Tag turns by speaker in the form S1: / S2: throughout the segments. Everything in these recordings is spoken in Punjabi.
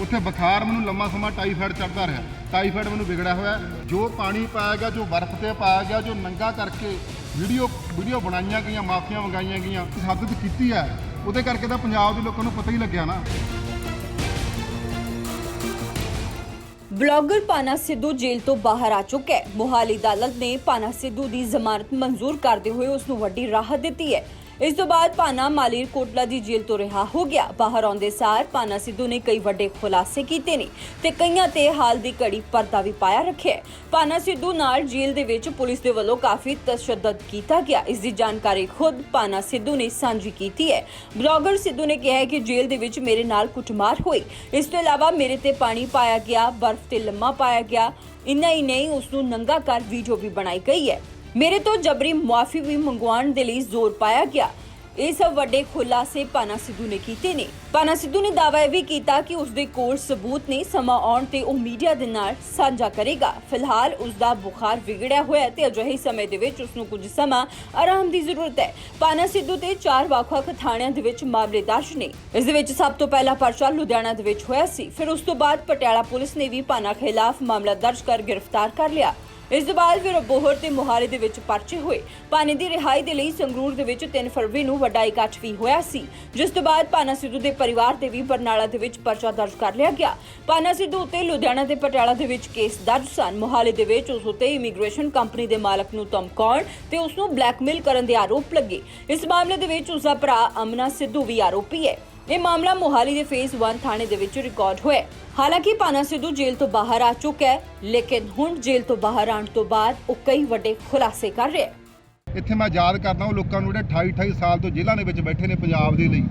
S1: ਉੱਥੇ ਬੁਖਾਰ ਮੈਨੂੰ ਲੰਮਾ ਸਮਾਂ ਟਾਈਫਾਇਡ ਚੜਦਾ ਰਿਹਾ। ਟਾਈਫਾਇਡ ਮੈਨੂੰ ਵਿਗੜਿਆ ਹੋਇਆ। ਜੋ ਪਾਣੀ ਪਾਇਆ ਗਿਆ, ਜੋ ਬਰਫ਼ ਤੇ ਪਾਇਆ ਗਿਆ, ਜੋ ਨੰਗਾ ਕਰਕੇ ਵੀਡੀਓ ਵੀਡੀਓ ਬਣਾਈਆਂ ਗਈਆਂ, ਮਾਫੀਆਂ ਮੰਗਾਈਆਂ ਗਈਆਂ ਤਸ਼ੱਦਦ ਕੀਤੀ ਹੈ। ਉਹਦੇ ਕਰਕੇ ਤਾਂ ਪੰਜਾਬ ਦੇ ਲੋਕਾਂ ਨੂੰ ਪਤਾ ਹੀ ਲੱਗਿਆ ਨਾ।
S2: ਬਲੌਗਰ ਪਾਨਾ ਸਿੱਧੂ ਜੇਲ੍ਹ ਤੋਂ ਬਾਹਰ ਆ ਚੁੱਕਾ ਹੈ। ਮੋਹਾਲੀ ਅਦਾਲਤ ਨੇ ਪਾਨਾ ਸਿੱਧੂ ਦੀ ਜ਼ਮਾਨਤ ਮਨਜ਼ੂਰ ਕਰਦੇ ਹੋਏ ਉਸ ਨੂੰ ਵੱਡੀ ਰਾਹਤ ਦਿੱਤੀ ਹੈ। ਇਸ ਤੋਂ ਬਾਅਦ ਪਾਨਾ ਮਾਲੀਰ ਕੋਟਲਾ ਦੀ ਜੇਲ੍ਹ ਤੋਂ ਰਿਹਾ ਹੋ ਗਿਆ। ਬਾਹਰ ਆਉਂਦੇ ਸਾਰ ਪਾਨਾ ਸਿੱਧੂ ਨੇ ਕਈ ਵੱਡੇ ਖੁਲਾਸੇ ਕੀਤੇ ਨੇ ਤੇ ਕਈਆਂ ਤੇ ਹਾਲ ਦੀ ਘੜੀ ਪਰਦਾ ਵੀ ਪਾਇਆ ਰੱਖਿਆ ਹੈ। ਪਾਨਾ ਸਿੱਧੂ ਨਾਲ ਜੇਲ੍ਹ ਦੇ ਵਿੱਚ ਪੁਲਿਸ ਦੇ ਵੱਲੋਂ ਕਾਫੀ ਤਸ਼ੱਦਦ ਕੀਤਾ ਗਿਆ। ਇਸ ਦੀ ਜਾਣਕਾਰੀ ਖੁਦ ਪਾਨਾ ਸਿੱਧੂ ਨੇ ਸਾਂਝੀ ਕੀਤੀ ਹੈ। ਬਲੌਗਰ ਸਿੱਧੂ ਨੇ ਕਿਹਾ ਹੈ ਕਿ ਜੇਲ੍ਹ ਦੇ ਵਿੱਚ ਮੇਰੇ ਨਾਲ ਕੁੱਟਮਾਰ ਹੋਈ। ਇਸ ਤੋਂ ਇਲਾਵਾ ਮੇਰੇ ਤੇ ਪਾਣੀ ਪਾਇਆ ਗਿਆ, ਬਰਫ਼ ਤੇ ਲੰਮਾ ਪਾਇਆ ਗਿਆ। ਇੰਨਾ ਹੀ ਨਹੀਂ ਉਸ ਨੂੰ ਨੰਗਾ ਕਰ ਵੀਡੀਓ ਵੀ ਬਣਾਈ ਗਈ ਹੈ। ਮੇਰੇ ਤੋਂ ਜਬਰੀ ਮੁਆਫੀ ਵੀ ਮੰਗਵਾਉਣ ਦੇ ਲਈ ਜ਼ੋਰ ਪਾਇਆ ਗਿਆ। ਇਹ ਸਭ ਵੱਡੇ ਖੁਲਾਸੇ ਪਾਨਾ ਸਿੱਧੂ ਨੇ ਕੀਤੇ ਨੇ। ਪਾਨਾ ਸਿੱਧੂ ਨੇ ਦਾਅਵਾ ਵੀ ਕੀਤਾ ਕਿ ਉਸ ਦੇ ਕੋਲ ਸਬੂਤ ਨੇ, ਸਮਾਂ ਆਉਣ ਤੇ ਉਹ ਮੀਡੀਆ ਦੇ ਨਾਲ ਸਾਂਝਾ ਕਰੇਗਾ। ਫਿਲਹਾਲ ਉਸ ਦਾ ਬੁਖਾਰ ਵਿਗੜਿਆ ਹੋਇਆ ਤੇ ਅਜਿਹੇ ਸਮੇਂ ਦੇ ਵਿੱਚ ਉਸ ਨੂੰ ਕੁਝ ਸਮਾਂ ਆਰਾਮ ਦੀ ਜ਼ਰੂਰਤ ਹੈ। ਪਾਨਾ ਸਿੱਧੂ ਤੇ ਚਾਰ ਵੱਖ-ਵੱਖ ਥਾਣਿਆਂ ਦੇ ਵਿੱਚ ਮਾਮਲੇ ਦਰਜ ਨੇ। ਇਸ ਦੇ ਵਿੱਚ ਸਭ ਤੋਂ ਪਹਿਲਾ ਪਰਚਾ ਲੁਧਿਆਣਾ ਦੇ ਵਿੱਚ ਹੋਇਆ ਸੀ। ਫਿਰ ਉਸ ਤੋਂ ਬਾਅਦ ਪਟਿਆਲਾ ਪੁਲਿਸ ਨੇ ਵੀ ਪਾਨਾ ਖਿਲਾਫ ਮਾਮਲਾ ਦਰਜ ਕਰ ਗ੍ਰਿਫਤਾਰ ਕਰ ਲਿਆ। ਇਸ ਤੋਂ ਬਾਅਦ ਫਿਰ ਬੋਹਰ ਤੇ ਮੋਹਾਲੀ ਦੇ ਵਿੱਚ ਪਰਚੇ ਹੋਏ। ਪਾਣੀ ਦੀ ਰਿਹਾਈ ਦੇ ਲਈ ਸੰਗਰੂਰ ਦੇ ਵਿੱਚ 3 ਫਰਵਰੀ ਨੂੰ ਵੱਡਾ ਇਕੱਠ ਵੀ ਹੋਇਆ ਸੀ। ਜਿਸ ਤੋਂ ਬਾਅਦ ਪਾਨਾ ਸਿੱਧੂ ਦੇ ਪਰਿਵਾਰ ਤੇ ਵੀ ਬਰਨਾਲਾ ਦੇ ਵਿੱਚ ਪਰਚਾ ਦਰਜ ਕਰ ਲਿਆ ਗਿਆ। ਪਾਨਾ ਸਿੱਧੂ ਉੱਤੇ ਲੁਧਿਆਣਾ ਤੇ ਪਟਿਆਲਾ ਦੇ ਵਿੱਚ ਕੇਸ ਦਰਜ ਸਨ। ਮੁਹਾਲੀ ਦੇ ਵਿੱਚ ਉਸ ਉੱਤੇ ਇਮੀਗ੍ਰੇਸ਼ਨ ਕੰਪਨੀ ਦੇ ਮਾਲਕ ਨੂੰ ਧਮਕਾਉਣ ਤੇ ਉਸ ਨੂੰ ਬਲੈਕਮੇਲ ਕਰਨ ਦੇ ਆਰੋਪ ਲੱਗੇ। ਇਸ ਮਾਮਲੇ ਦੇ ਵਿੱਚ ਉਸ ਦਾ ਭਰਾ ਅਮਨਾ ਸਿੱਧੂ ਵੀ ਆਰੋਪੀ ਹੈ। ਇਹ ਮਾਮਲਾ ਮੋਹਾਲੀ ਦੇ ਫੇਜ਼ 1 ਥਾਣੇ ਦੇ ਵਿੱਚ ਰਿਕਾਰਡ ਹੋਇਆ ਹਾਲਾਂਕਿ ਪਾਨਾ ਸਿੱਧੂ ਜੇਲ੍ਹ ਤੋਂ ਬਾਹਰ ਆ ਚੁੱਕਾ ਹੈ, ਲੇਕਿਨ ਹੁਣ ਜੇਲ੍ਹ ਤੋਂ ਬਾਹਰ ਆਉਣ ਤੋਂ ਬਾਅਦ ਉਹ ਕਈ ਵੱਡੇ ਖੁਲਾਸੇ ਕਰ ਰਿਹਾ ਹੈ।
S1: ਇੱਥੇ ਮੈਂ ਯਾਦ ਕਰਦਾ ਉਹ ਲੋਕਾਂ ਨੂੰ ਜਿਹੜੇ 28 28 ਸਾਲ ਤੋਂ ਜੇਲ੍ਹਾਂ ਦੇ ਵਿੱਚ ਬੈਠੇ ਨੇ ਪੰਜਾਬ ਦੇ ਲਈ,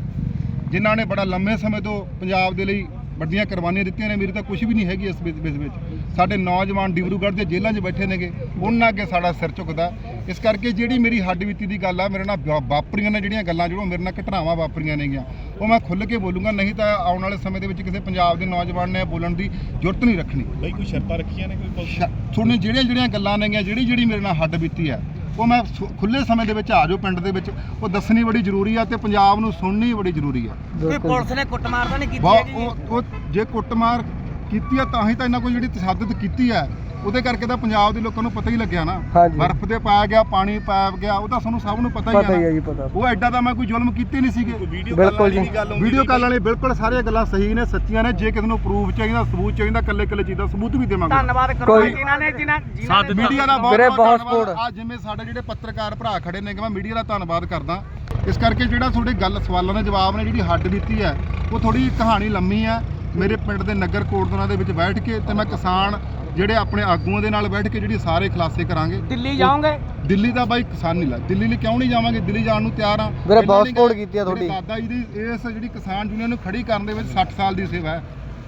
S1: ਜਿਨ੍ਹਾਂ ਨੇ ਬੜਾ ਲੰਮੇ ਸਮੇਂ ਤੋਂ ਪੰਜਾਬ ਦੇ ਲਈ ਵੱਡੀਆਂ ਕੁਰਬਾਨੀਆਂ ਦਿੱਤੀਆਂ ਨੇ, ਮੇਰੀ ਤਾਂ ਕੁਝ ਵੀ ਨਹੀਂ ਹੈਗੀ ਇਸ ਵਿੱਚ ਵਿੱਚ। ਸਾਡੇ ਨੌਜਵਾਨ ਡਿਬਰੂਗੜ੍ਹ ਦੇ ਜੇਲ੍ਹਾਂ 'ਚ ਬੈਠੇ ਨੇਗੇ ਉਹਨਾਂ ਅੱਗੇ ਸਾਡਾ ਸਿਰ ਝੁਕਦਾ। ਇਸ ਕਰਕੇ ਜਿਹੜੀ ਮੇਰੀ ਹੱਡ ਬੀਤੀ ਦੀ ਗੱਲ ਆ ਮੇਰੇ ਨਾਲ ਵਾਪਰੀਆਂ ਨੇ ਜਿਹੜੀਆਂ ਗੱਲਾਂ ਜਿਹੜੀਆਂ ਮੇਰੇ ਨਾਲ ਘਟਨਾਵਾਂ ਵਾਪਰੀਆਂ ਨੇਗੀਆਂ। ਉਹ ਮੈਂ ਖੁੱਲ੍ਹ ਕੇ ਬੋਲੂੰਗਾ ਨਹੀਂ ਤਾਂ ਆਉਣ ਵਾਲੇ ਸਮੇਂ ਦੇ ਵਿੱਚ ਕਿਸੇ ਪੰਜਾਬ ਦੇ ਨੌਜਵਾਨ ਨੇ ਬੋਲਣ ਦੀ ਜ਼ਰੂਰਤ ਨਹੀਂ ਰੱਖਣੀ।
S3: ਬਈ ਕੋਈ ਸ਼ਰਤਾਂ ਰੱਖੀਆਂ ਨੇ ਕੋਈ
S1: ਤੁਹਾਨੂੰ ਜਿਹੜੀਆਂ ਜਿਹੜੀਆਂ ਗੱਲਾਂ ਨੇਗੀਆਂ ਜਿਹੜੀ ਜਿਹੜੀ ਮੇਰੇ ਨਾਲ ਹੱਡ ਬੀਤੀ ਹੈ ਉਹ ਮੈਂ ਖੁੱਲੇ ਸਮੇਂ ਦੇ ਵਿੱਚ ਆ ਜਾਓ ਪਿੰਡ ਦੇ ਵਿੱਚ ਉਹ ਦੱਸਣੀ ਬੜੀ ਜ਼ਰੂਰੀ ਆ ਤੇ ਪੰਜਾਬ ਨੂੰ ਸੁਣਨੀ ਬੜੀ ਜ਼ਰੂਰੀ ਆ।
S4: ਕੋਈ ਪੁਲਿਸ ਨੇ ਕੁੱਟਮਾਰ ਤਾਂ ਨਹੀਂ ਕੀਤੀ
S1: ਉਹ ਜੇ ਕੁੱਟਮਾਰ ਕੀਤੀ ਆ ਤਾਂ ਹੀ ਤਾਂ ਇਹਨਾਂ ਕੋਲ ਜਿਹੜੀ ਤਸ਼ੱਦਦ ਕੀਤੀ ਆ। ਉਹਦੇ ਕਰਕੇ ਤਾਂ ਪੰਜਾਬ ਦੇ ਲੋਕਾਂ ਨੂੰ ਪਤਾ ਹੀ ਲੱਗਿਆ ਨਾ।
S5: ਹਾਂਜੀ।
S1: ਬਰਫ਼ ਤੇ ਪਾਇਆ ਗਿਆ ਪਾਣੀ ਪਾਇਆ ਗਿਆ ਉਹ ਤਾਂ ਸਾਨੂੰ ਸਭ ਨੂੰ ਪਤਾ
S5: ਪਤਾ
S1: ਹੀ
S5: ਹੀ
S1: ਆ
S5: ਜੀ ਪਤਾ।
S1: ਉਹ ਐਡਾ ਤਾਂ ਮੈਂ ਕੋਈ ਜ਼ੁਲਮ ਕੀਤੇ ਨਹੀਂ ਸੀਗੇ।
S3: ਕੋਈ ਵੀਡੀਓ
S5: ਬਿਲਕੁਲ
S3: ਕਾਲ ਵਾਲੀ
S5: ਜੀ।
S1: ਵੀਡੀਓ ਕਾਲ ਬਿਲਕੁਲ ਸਾਰੀਆਂ ਗੱਲਾਂ ਸਹੀ ਨੇ ਸੱਚੀਆਂ ਨੇ। ਜੇ ਕਿਸੇ ਨੂੰ ਪ੍ਰੂਫ ਚਾਹੀਦਾ ਸਬੂਤ ਚਾਹੀਦਾ ਕੱਲੇ ਕੱਲੇ ਚੀਜ਼ ਦਾ ਸਬੂਤ ਵੀ ਦੇਵਾਂਗੇ।
S4: ਧੰਨਵਾਦ ਕਰੋ
S5: ਕੋਈ-
S4: ਜਿਨ੍ਹਾਂ ਨੇ ਜਿਨ੍ਹਾਂ ਜਿਨ੍ਹਾਂ ਨੇ
S1: ਮੀਡੀਆ ਦਾ ਬਹੁਤ
S5: ਵੀਰੇ,
S1: ਬਹੁਤ
S5: ਬਹੁਤ
S1: ਧੰਨਵਾਦ।
S5: support।
S1: ਆ ਜਿਵੇਂ ਸਾਡੇ ਜਿਹੜੇ ਪੱਤਰਕਾਰ ਭਰਾ ਖੜੇ ਨੇ ਕਿ ਮੈਂ ਮੀਡੀਆ ਦਾ ਧੰਨਵਾਦ ਕਰਦਾ। ਇਸ ਕਰਕੇ ਜਿਹੜਾ ਤੁਹਾਡੀ ਗੱਲ ਸਵਾਲਾਂ ਦੇ ਜਵਾਬ ਨੇ ਜਿਹੜੀ ਹੱਡ ਬੀਤੀ ਹੈ ਉਹ ਥੋੜੀ ਕਹਾਣੀ ਲੰਮੀ ਹੈ। ਮੇਰੇ ਪਿੰਡ ਦੇ ਨਗਰ ਕੋਟਦਨਾ ਦੇ ਵਿੱਚ ਬੈਠ ਕੇ ਤੇ ਮੈਂ ਕਿਸਾਨ ਜਿਹੜੇ ਆਪਣੇ ਆਗੂਆਂ ਦੇ ਨਾਲ ਬੈਠ ਕੇ ਜਿਹੜੀ ਸਾਰੇ ਖੁਲਾਸੇ ਕਰਾਂਗੇ।
S4: ਦਿੱਲੀ ਜਾਓਗੇ?
S1: ਦਿੱਲੀ ਦਾ ਬਾਈ ਕਿਸਾਨ ਨਹੀਂ ਲਾ ਦਿੱਲੀ ਲਈ ਕਿਉਂ ਨਹੀਂ ਜਾਵਾਂਗੇ? ਦਿੱਲੀ ਜਾਣ ਨੂੰ ਤਿਆਰ ਆ
S5: ਵੀਰੇ, ਬਹੁਤ support ਕੀਤੀ ਆ ਤੁਹਾਡੀ।
S1: ਦਾਦਾ ਜੀ ਦੀ ਇਸ ਜਿਹੜੀ ਕਿਸਾਨ ਯੂਨੀਅਨ ਨੂੰ ਖੜੀ ਕਰਨ ਦੇ ਵਿੱਚ 60 ਸਾਲ ਦੀ ਸੇਵਾ ਹੈ।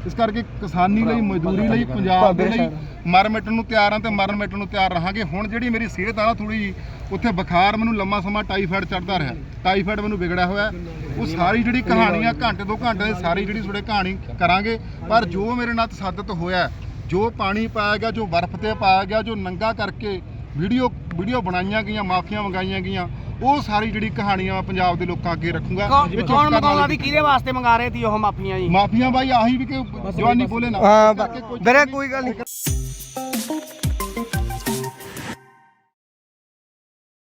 S1: ਇਸ ਕਰਕੇ ਕਿਸਾਨੀ ਲਈ ਮਜ਼ਦੂਰੀ ਲਈ ਪੰਜਾਬ ਦੇ ਲਈ ਮਰ ਮਿਟਣ ਨੂੰ ਤਿਆਰ ਹਾਂ ਤੇ ਮਰਨ ਮਿਟਣ ਨੂੰ ਤਿਆਰ ਰਹਾਂਗੇ। ਹੁਣ ਜਿਹੜੀ ਮੇਰੀ ਸਿਹਤ ਆ ਥੋੜੀ ਉੱਥੇ ਬੁਖਾਰ ਮੈਨੂੰ ਲੰਮਾ ਸਮਾਂ ਟਾਈਫਾਇਡ ਚੜਦਾ ਰਿਹਾ। ਟਾਈਫਾਇਡ ਮੈਨੂੰ ਵਿਗੜਿਆ ਹੋਇਆ। ਉਹ ਸਾਰੀ ਜਿਹੜੀ ਕਹਾਣੀ ਆ ਘੰਟੇ ਦੋ ਘੰਟੇ ਦੀ ਸਾਰੀ ਜਿਹੜੀ ਤੁਹਾਡੇ ਕਹਾਣੀ ਕਰਾਂਗੇ। ਪਰ ਜੋ ਮੇਰੇ ਨਾਲ ਤਸੱਦਦ ਹੋਇਆ ਜੋ ਪਾਣੀ ਪਾਇਆ ਗਿਆ ਜੋ ਬਰਫ਼ ਤੇ ਪਾਇਆ ਗਿਆ ਜੋ ਨੰਗਾ ਕਰਕੇ ਵੀਡੀਓ ਵੀਡੀਓ ਬਣਾਈਆਂ ਗਈਆਂ ਮਾਫੀਆਂ ਮੰਗਾਈਆਂ ਗਈਆਂ ਉਹ ਸਾਰੀ ਜਿਹੜੀ ਕਹਾਣੀਆਂ ਮੈਂ ਪੰਜਾਬ ਦੇ ਲੋਕਾਂ ਅੱਗੇ ਰੱਖੂੰਗਾ।
S4: ਕੌਣ ਕੌਣ ਮੰਗਾਉਂਦਾ ਸੀ ਕਿਹਦੇ ਵਾਸਤੇ ਮੰਗਾ ਰਹੇ ਸੀ ਉਹ ਮਾਫੀਆਂ ਜੀ?
S1: ਮਾਫੀਆਂ ਬਾਈ ਆਹੀ ਵੀ ਕਿ ਜਵਾਨੀ ਬੋਲੇ ਨਾ।
S5: ਹਾਂ ਵੀਰੇ ਕੋਈ ਗੱਲ ਨਹੀਂ।